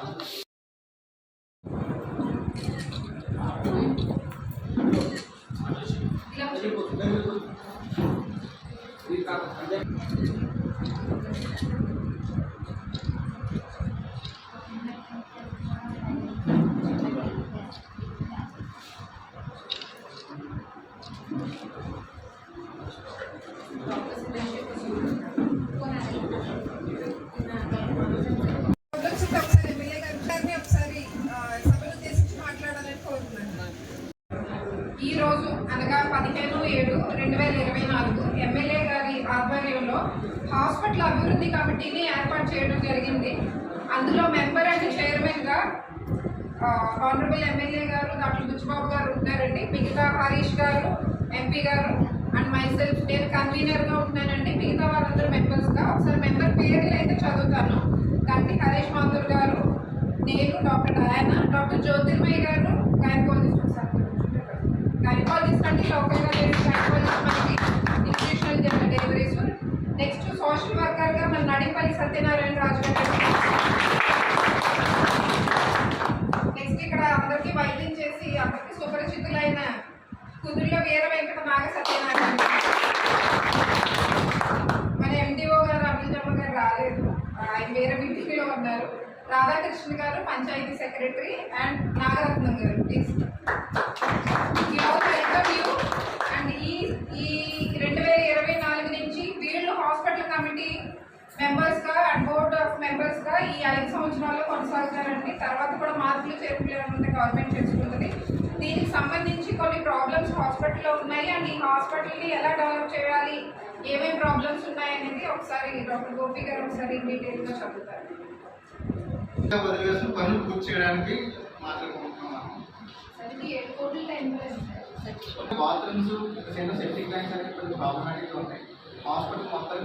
వచ్చి ఈ రోజు అనగా పదిహేను ఏడు రెండు వేల ఇరవై నాలుగు ఎమ్మెల్యే గారి ఆధ్వర్యంలో హాస్పిటల్ అభివృద్ధి కమిటీని ఏర్పాటు చేయడం జరిగింది. అందులో మెంబర్ అండ్ చైర్మన్గా ఆనరబుల్ ఎమ్మెల్యే గారు డాక్టర్ బుచ్చిబాబు గారు ఉన్నారండి. మిగతా హరీష్ గారు ఎంపీ గారు అండ్ మైసెల్ఫ్ నేను కన్వీనర్గా ఉన్నానండి. మిగతా వాళ్ళందరూ మెంబర్స్గా ఒకసారి మెంబర్ పేర్లు అయితే చదువుతాను. కంటి హరీష్ మాథూర్ గారు నేను డాక్టర్ డయానా డాక్టర్ జ్యోతిర్మయ్య గారు గైనకాలజిస్ట్ సార్ గైనకాలజిస్ట్ అంటే లోకల్గా లేదు గైనకాలజిస్ట్ మనకి institutional general deliveries next social వర్కర్గా మన నడింపల్లి సత్యనారాయణ రాజు గారు నెక్స్ట్ ఇక్కడ అందరికీ వైద్యం చేసి అందరికీ సుపరిచితులైన కుదురుల వీర వెంకట నాగ సత్యనారాయణ మన ఎండిఓ గారు అభిజమ్మ గారు రాలేదు. ఆయన వేరే మీటింగ్లో ఉన్నారు. రాధాకృష్ణ గారు పంచాయతీ సెక్రటరీ అండ్ నాగరత్నం గారు. ప్లీజ్ మెంబర్స్గా అండ్ బోర్డ్ ఆఫ్ మెంబర్స్గా ఈ ఐదు సంవత్సరాల్లో కొనసాగుతారండి. తర్వాత కూడా మార్పులు చేర్పులు ఏమైనా గవర్నమెంట్ చేసుకుంటుంది దీనికి సంబంధించి కొన్ని ప్రాబ్లమ్స్ హాస్పిటల్లో ఉన్నాయి. అండ్ ఈ హాస్పిటల్ని ఎలా డెవలప్ చేయాలి? ఏమేమి ప్రాబ్లమ్స్ ఉన్నాయి అనేది ఒకసారి డాక్టర్ గోపి గారు ఒకసారి డీటెయిల్గా చదువుతారు వదిలివేసిన పనులు పూర్తి చేయడానికి బాత్రూమ్స్ సెప్టిక్ ట్యాంక్స్ అనేవి కొంచెం ప్రాబ్లమాటిక్ ఉన్నాయి. హాస్పిటల్ మొత్తం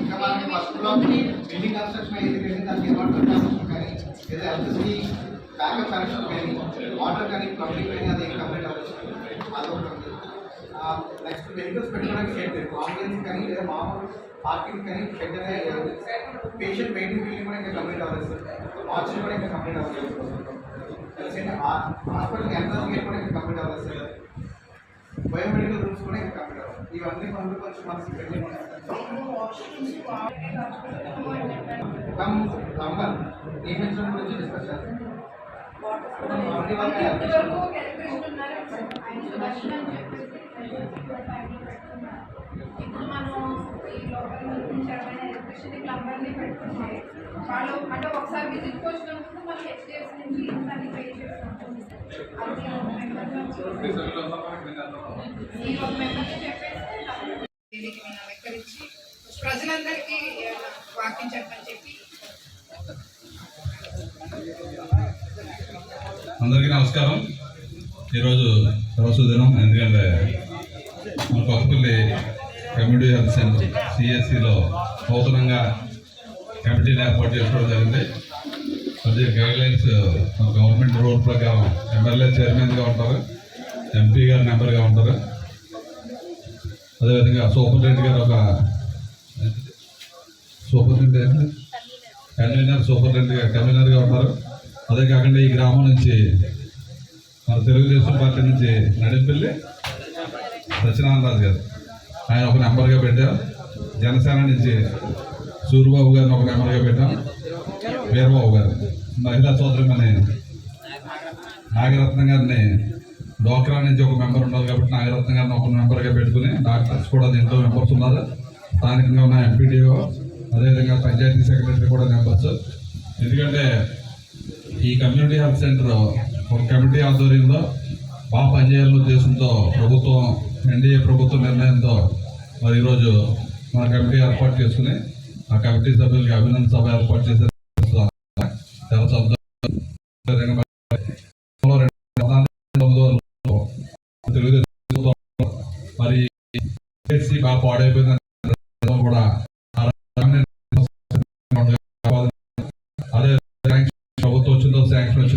ఇంకా మనకి ఫస్ట్లో బిల్డింగ్ కన్స్ట్రక్షన్ అయ్యేది కానీ దానికి ఇన్వర్టర్ కన్స్ట్రక్షన్ కానీ లేదా ఎలక్ట్రిసిటీ బ్యాకప్ కనెక్షన్ కానీ వాటర్ కానీ ప్లంబింగ్ కానీ అది కంప్లీట్ అవ్వచ్చు. అదొకటి నెక్స్ట్ వెహికల్స్ పెట్టుకోవడానికి షెడ్ అంబులెన్స్ కానీ లేదా మామూలు పార్కింగ్ కానీ షెడ్ అనేది పేషెంట్ వెయిటింగ్ బిల్డింగ్ కూడా ఇంకా కంప్లీట్ అవ్వచ్చు వాచ్లు కూడా ఇంకా కంప్లీట్ అవ్వచ్చు తెలిసింది హాస్పిటల్కి ఎంట్రన్స్ గేట్ కూడా ఇంకా కంప్లీట్ అవ్వాలి సార్ బయోమెడికల్ రూమ్స్ కూడా ఇంకా కంప్లీట్ అవ్వాలి ఇవన్నీ పనులు కొంచెం మనకి పెండింగ్ కమ్ నంబర్ నియమించడం గురించి డిస్కస్ చేస్తాం అన్ని వాళ్ళకి ఇంతవరకు ఎలక్ట్రిషన్ ఉన్నారు ఆయన సుదర్శన్ అని చెప్పేసి ఇప్పుడు మనం ఈ లోకల్ నిర్మించడమైన ఎలక్ట్రిషన్ ప్లంబర్ని పెట్టుకుంటే వాళ్ళు అంటే ఒకసారి విజిట్కి వచ్చినందుకు మనం హెచ్డిఎఫ్ నుంచి దాన్ని పే చేసుకుంటాం అది ఒక మెంబర్ ఈ ఒక మెంబర్కి ప్రజలందరికీ ఏమైనా చెప్పని చెప్పి. అందరికీ నమస్కారం. ఈరోజు రోజు దినం ఎందుకంటే మన పక్కపల్లి కమ్యూనిటీ హెల్త్ సెంటర్ సిఎస్సిలో నూతనంగా కమిటీని ఏర్పాటు చేసుకోవడం జరిగింది. అది గైడ్లైన్స్ గవర్నమెంట్ రూల్ ప్రకారం ఎమ్మెల్యే చైర్మన్గా ఉంటారు ఎంపీ గారు మెంబర్గా ఉంటారు. అదేవిధంగా సూపరింటెండెంట్ గారు ఒక సూపరింటెండెంట్ కన్వీనర్ సూపరింటెండెంట్ కన్వీనర్గా ఉన్నారు. అదే కాకుండా ఈ గ్రామం నుంచి మన తెలుగుదేశం పార్టీ నుంచి నడిపెళ్ళి సత్యనారాయణరాజు గారు. ఆయన ఒక నెంబర్గా పెట్టారు. జనసేన నుంచి సూర్యబాబు గారిని ఒక నెంబర్గా పెట్టాం. వీరబాబు గారు మహిళా సోదరిమని నాగరత్నం గారిని డోక్రా నుంచి ఒక మెంబర్ ఉన్నారు కాబట్టి నాగరత్నం గారిని ఒక మెంబర్గా పెట్టుకుని డాక్టర్స్ కూడా దీంట్లో మెంబర్స్ ఉన్నారు. స్థానికంగా ఉన్న ఎంపీడీఓ అదేవిధంగా పంచాయతీ సెక్రటరీ కూడా మెంబర్స్. ఎందుకంటే ఈ కమ్యూనిటీ హెల్త్ సెంటర్ ఒక కమిటీ ఆధ్వర్యంలో బాగా పనిచేయాలని ఉద్దేశంతో ప్రభుత్వం ఎన్డీఏ ప్రభుత్వ నిర్ణయంతో మరి ఈరోజు మన కమిటీ ఏర్పాటు చేసుకుని ఆ కమిటీ సభ్యులకి అభినందన సభ ఏర్పాటు చేసే చాలా మరి బాగా పాడైపోయిందని శాంక్షన్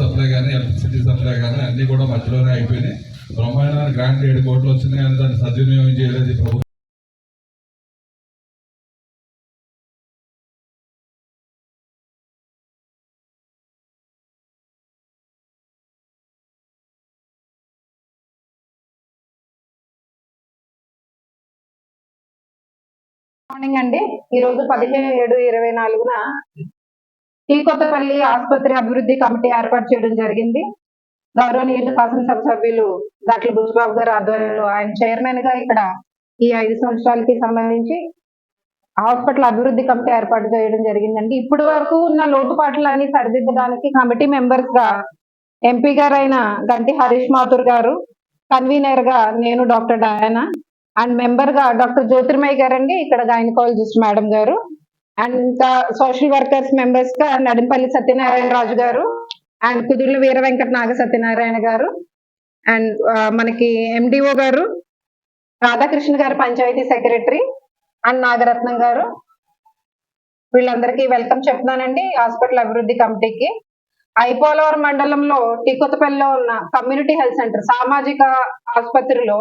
సప్లై కానీ ఎలక్ట్రిసిటీ సప్లై కానీ అన్ని కూడా మధ్యలోనే అయిపోయినాయి. బ్రహ్మాండమైన గ్రాంట్ ఏడు కోట్లు వచ్చినాయి కానీ దాన్ని సద్వినియోగం చేయలేదు ప్రభుత్వం. మార్నింగ్ అండి. ఈ రోజు పదిహేను ఏడు ఇరవై నాలుగున టీ కొత్తపల్లి ఆసుపత్రి అభివృద్ధి కమిటీ ఏర్పాటు చేయడం జరిగింది. గౌరవనీయులు శాసనసభ సభ్యులు దాట్ల బుజ్బాబు గారు ఆధ్వర్యంలో ఆయన చైర్మన్గా ఇక్కడ ఈ ఐదు సంవత్సరాలకి సంబంధించి హాస్పిటల్ అభివృద్ధి కమిటీ ఏర్పాటు చేయడం జరిగిందండి. ఇప్పటి వరకు ఉన్న లోటుపాట్లన్నీ సరిదిద్దడానికి కమిటీ మెంబర్స్గా ఎంపీ గారైన గంటి హరీష్ మాథుర్ గారు కన్వీనర్గా నేను డాక్టర్ డయానా అండ్ మెంబర్గా డాక్టర్ జ్యోతిర్మయ్య గారు అండి ఇక్కడ గైనకాలజిస్ట్ మేడం గారు. అండ్ ఇంకా సోషల్ వర్కర్స్ మెంబర్స్గా నడింపల్లి సత్యనారాయణ రాజు గారు. అండ్ కుదుర్ల వీర వెంకట నాగ సత్యనారాయణ గారు. అండ్ మనకి ఎండిఓ గారు. రాధాకృష్ణ గారు పంచాయతీ సెక్రటరీ. అండ్ నాగరత్నం గారు. వీళ్ళందరికీ వెల్కమ్ చెప్తున్నానండి. హాస్పిటల్ అభివృద్ధి కమిటీకి. ఐపోలవరం మండలంలో టీకొత్తపల్లిలో ఉన్న కమ్యూనిటీ హెల్త్ సెంటర్ సామాజిక ఆసుపత్రిలో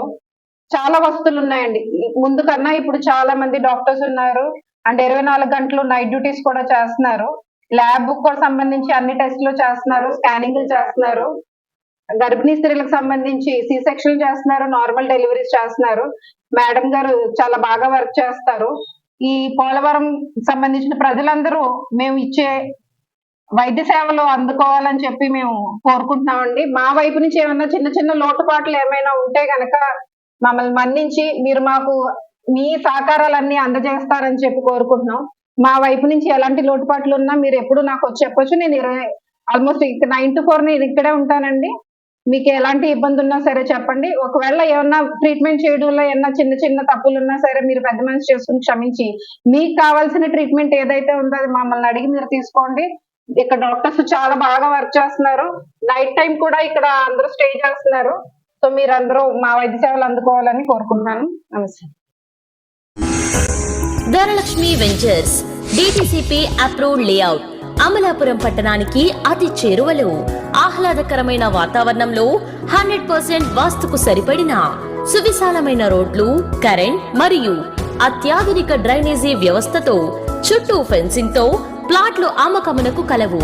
చాలా వస్తువులు ఉన్నాయండి ముందు కన్నా ఇప్పుడు చాలా మంది డాక్టర్స్ ఉన్నారు. అండ్ ఇరవై నాలుగు గంటలు నైట్ డ్యూటీస్ కూడా చేస్తున్నారు. ల్యాబ్ కూడా సంబంధించి అన్ని టెస్టులు చేస్తున్నారు. స్కానింగ్లు చేస్తున్నారు. గర్భిణీ స్త్రీలకు సంబంధించి సి సెక్షన్ చేస్తున్నారు. నార్మల్ డెలివరీస్ చేస్తున్నారు. మేడం గారు చాలా బాగా వర్క్ చేస్తారు. ఈ పోలవరం సంబంధించిన ప్రజలందరూ మేము ఇచ్చే వైద్య సేవలు అందుకోవాలని చెప్పి మేము కోరుకుంటున్నామండి. మా వైపు నుంచి ఏమైనా చిన్న చిన్న లోటుపాట్లు ఏమైనా ఉంటే గనక మమ్మల్ని మన్నించి మీరు మాకు మీ సహకారాలన్నీ అందజేస్తారని చెప్పి కోరుకుంటున్నాం. మా వైపు నుంచి ఎలాంటి లోటుపాట్లు ఉన్నా మీరు ఎప్పుడు నాకు వచ్చి చెప్పొచ్చు. నేను ఇరవై ఆల్మోస్ట్ నైన్ టు ఫోర్ నేను ఇక్కడే ఉంటానండి. మీకు ఎలాంటి ఇబ్బంది ఉన్నా సరే చెప్పండి. ఒకవేళ ఏమన్నా ట్రీట్మెంట్ చేయడంలో ఏమన్నా చిన్న చిన్న తప్పులు ఉన్నా సరే మీరు పెద్ద మనిషి చేసుకుని క్షమించి. మీకు కావాల్సిన ట్రీట్మెంట్ ఏదైతే ఉందో అది మమ్మల్ని అడిగి మీరు తీసుకోండి. ఇక్కడ డాక్టర్స్ చాలా బాగా వర్క్ చేస్తున్నారు. నైట్ టైం కూడా ఇక్కడ అందరూ స్టే చేస్తున్నారు. సో మీరందరూ మా వైద్య సేవలు అందుకోవాలని కోరుకుంటున్నాను. నమస్తే. Dhanalakshmi ventures DTCP approved layout Amalapuram పట్టణానికి అతి చేరువలో ఆహ్లాదకరమైన వాతావరణంలో హండ్రెడ్ పర్సెంట్ వాస్తుకు సరిపడిన సువిశాలమైన రోడ్లు కరెంట్ మరియు అత్యాధునిక డ్రైనేజీ వ్యవస్థతో చుట్టూ ఫెన్సింగ్తో ప్లాట్లు అమ్మకమునకు కలవు.